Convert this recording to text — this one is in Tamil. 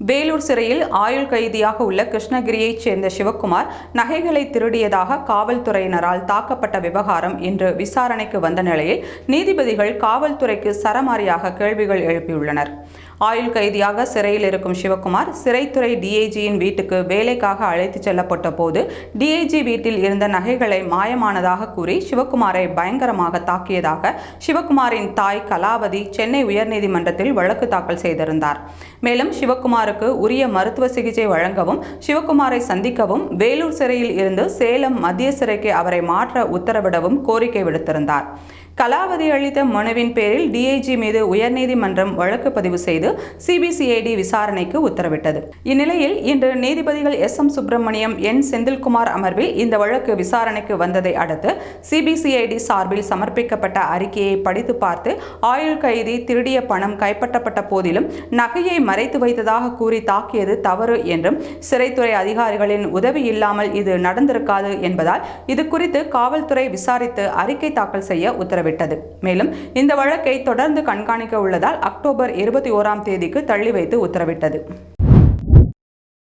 வேலூர் சிறையில் ஆயுள் கைதியாக உள்ள கிருஷ்ணகிரியைச் சேர்ந்த சிவக்குமார் நகைகளை திருடியதாக காவல்துறையினரால் தாக்கப்பட்ட விவகாரம் இன்று விசாரணைக்கு வந்த நிலையில் நீதிபதிகள் காவல்துறைக்கு சரமாரியாக கேள்விகள் எழுப்பியுள்ளனர். ஆயுள் கைதியாக சிறையில் இருக்கும் சிவக்குமார் சிறைத்துறை டிஐஜியின் வீட்டுக்கு வேலைக்காக அழைத்துச் செல்லப்பட்ட போது டிஐஜி வீட்டில் இருந்த நகைகளை மாயமானதாக கூறி சிவக்குமாரை பயங்கரமாக தாக்கியதாக சிவக்குமாரின் தாய் கலாவதி சென்னை உயர்நீதிமன்றத்தில் வழக்கு தாக்கல் செய்திருந்தார். மேலும் சிவக்குமாருக்கு உரிய மருத்துவ சிகிச்சை வழங்கவும் சிவகுமாரை சந்திக்கவும் வேலூர் சிறையில் இருந்து சேலம் மத்திய சிறைக்கு அவரை மாற்ற உத்தரவிடவும் கோரிக்கை விடுத்திருந்தார். கலாவதி அளித்த மனுவின் பேரில் டிஐஜி மீது உயர்நீதிமன்றம் வழக்கு பதிவு செய்து சிபிசிஐடி விசாரணைக்கு உத்தரவிட்டது. இந்நிலையில் இன்று நீதிபதிகள் S M Subramaniam N Senthilkumar அமர்வில் இந்த வழக்கு விசாரணைக்கு வந்ததை அடுத்து சிபிசிஐடி சார்பில் சமர்ப்பிக்கப்பட்ட அறிக்கையை படித்து பார்த்து ஆயுள் கைதி திருடிய பணம் கைப்பற்றப்பட்ட போதிலும் நகையை மறைத்து வைத்ததாக கூறி தாக்கியது தவறு என்றும் சிறைத்துறை அதிகாரிகளின் உதவி இல்லாமல் இது நடந்திருக்காது என்பதால் இது குறித்து காவல்துறை விசாரித்து அறிக்கை தாக்கல் செய்ய உத்தரவிட்டது மேலும் இந்த வழக்கை தொடர்ந்து கண்காணிக்க உள்ளதால் அக்டோபர் இருபத்தி ஓராம் தேதிக்கு தள்ளி வைத்து உத்தரவிட்டது.